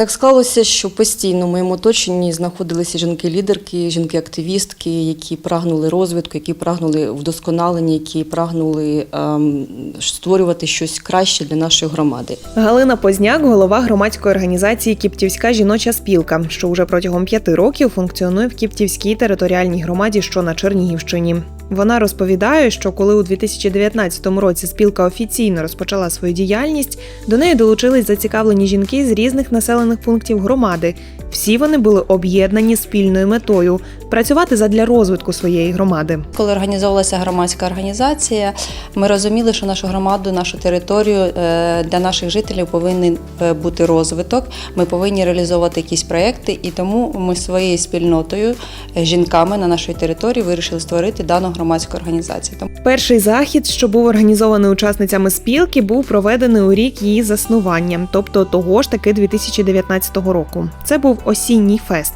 Так склалося, що постійно в моєму оточенні знаходилися жінки-лідерки, жінки-активістки, які прагнули розвитку, які прагнули вдосконалення, які прагнули ем, створювати щось краще для нашої громади. Галина Позняк, голова громадської організації Кіптівська жіноча спілка, що вже протягом п'яти років функціонує в Кіптівській територіальній громаді, що на Чернігівщині. Вона розповідає, що коли у 2019 році спілка офіційно розпочала свою діяльність, до неї долучились зацікавлені жінки з різних населених пунктів громади. Всі вони були об'єднані спільною метою працювати задля розвитку своєї громади. Коли організовувалася громадська організація, ми розуміли, що нашу громаду, нашу територію е, для наших жителів повинен е, бути розвиток. Ми повинні реалізовувати якісь проекти, і тому ми своєю спільнотою, е, жінками на нашій території, вирішили створити дану громадську організацію. Перший захід, що був організований учасницями спілки, був проведений у рік її заснування, тобто того ж таки 2019 року. Це був осінній фест.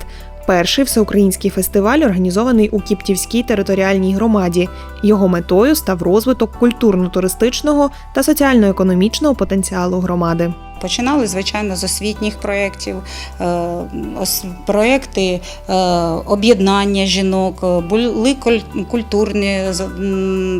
Перший всеукраїнський фестиваль, організований у Кіптівській територіальній громаді. Його метою став розвиток культурно-туристичного та соціально-економічного потенціалу громади. Починали, звичайно, з освітніх проєктів, е, проєкти е, об'єднання жінок, були культурні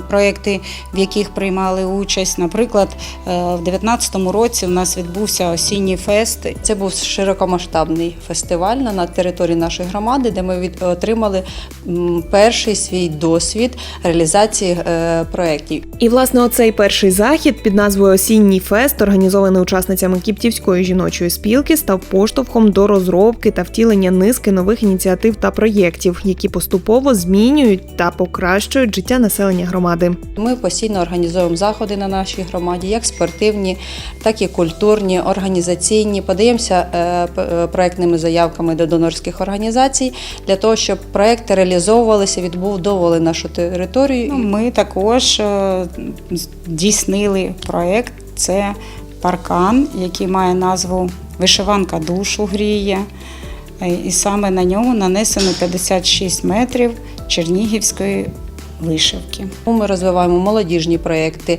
проєкти, в яких приймали участь. Наприклад, е, в 2019 році у нас відбувся осінній фест. це був широкомасштабний фестиваль на- території нашої громади, де ми отримали перший свій досвід реалізації проєктів. І власне оцей перший захід під назвою Осінній фест, організований учасницями Кіптівської жіночої спілки, став поштовхом до розробки та втілення низки нових ініціатив та проєктів, які поступово змінюють та покращують життя населення громади. Ми постійно організуємо заходи на нашій громаді, як спортивні, так і культурні, організаційні. Подаємося е, е, проектними заявками до донорських організацій для того, щоб проекти реалізовувалися, відбудовували нашу територію. Ну, Ми також е, здійснили проєкт. Це паркан, який має назву Вишиванка душу гріє. Е, І саме на ньому нанесено 56 метрів чернігівської вишивки. Ми розвиваємо молодіжні проекти,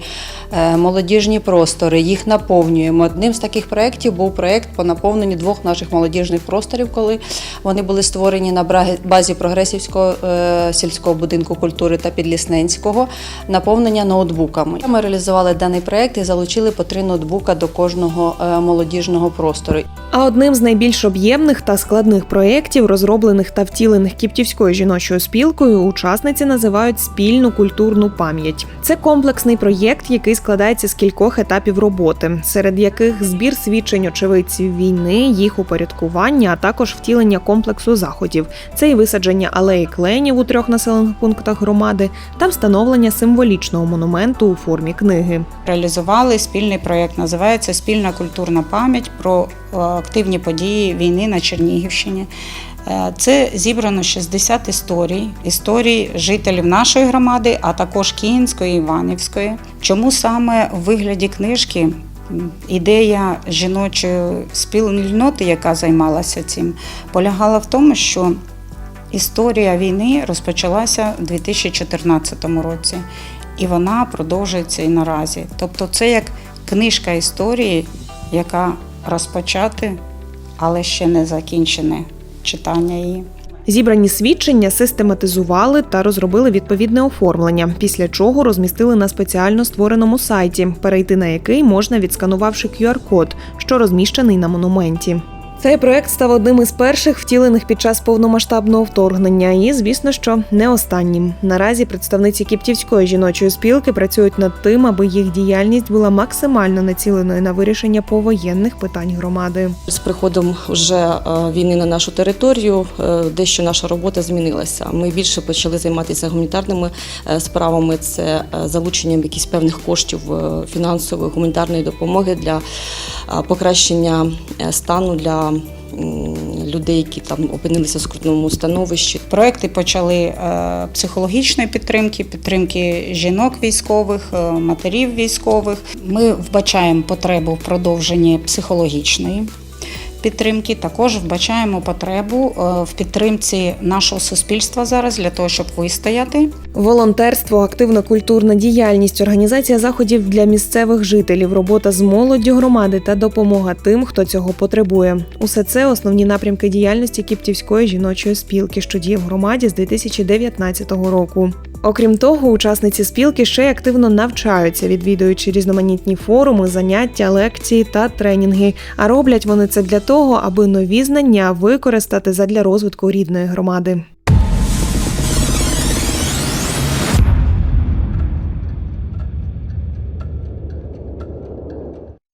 е, молодіжні простори, їх наповнюємо. Одним з таких проєктів був проєкт по наповненню двох наших молодіжних просторів, коли вони були створені на базі прогресівського е, сільського будинку культури та підлісненського, наповнення ноутбуками. Ми реалізували даний проєкт і залучили по три ноутбука до кожного е, молодіжного простору. А одним з найбільш об'ємних та складних проєктів, розроблених та втілених Кіптівською жіночою спілкою, учасниці називають спільну культурну пам'ять. Це комплексний проєкт, який складається з кількох етапів роботи, серед яких збір свідчень очевидців війни, їх упорядкування, а також втілення комплексу заходів. Це і висадження алеї кленів у трьох населених пунктах громади та встановлення символічного монументу у формі книги. Реалізували спільний проєкт, називається Спільна культурна пам'ять про е, активні події війни на Чернігівщині. Е, Це зібрано 60 історій, історій жителів нашої громади, а також Київської Іванівської. Чому саме в вигляді книжки ідея жіночої спільноти, яка займалася цим, полягала в тому, що історія війни розпочалася у 2014 році, і вона продовжується і наразі. Тобто, це як книжка історії, яка розпочати, але ще не закінчене читання її. Зібрані свідчення систематизували та розробили відповідне оформлення, після чого розмістили на спеціально створеному сайті, перейти на який можна відсканувавши QR-код, що розміщений на монументі. Цей проект став одним із перших втілених під час повномасштабного вторгнення, і звісно, що не останнім. Наразі представниці Кіптівської жіночої спілки працюють над тим, аби їх діяльність була максимально націленою на вирішення повоєнних питань громади. З приходом вже е, війни на нашу територію е, дещо наша робота змінилася. Ми більше почали займатися гуманітарними е, справами, це залученням якихось певних коштів фінансової гуманітарної допомоги для покращення стану для м, людей, які там опинилися в скрутному становищі. Проекти почали е, психологічної підтримки, підтримки жінок військових, е, матерів військових. Ми вбачаємо потребу в продовженні психологічної підтримки, також вбачаємо потребу е, в підтримці нашого суспільства зараз для того, щоб вистояти. Волонтерство, активна культурна діяльність, організація заходів для місцевих жителів, робота з молоддю громади та допомога тим, хто цього потребує. Усе це основні напрямки діяльності Кіптівської жіночої спілки, що діє в громаді з 2019 року. Окрім того, учасниці спілки ще й активно навчаються, відвідуючи різноманітні форуми, заняття, лекції та тренінги. А роблять вони це для того, аби нові знання використати задля розвитку рідної громади.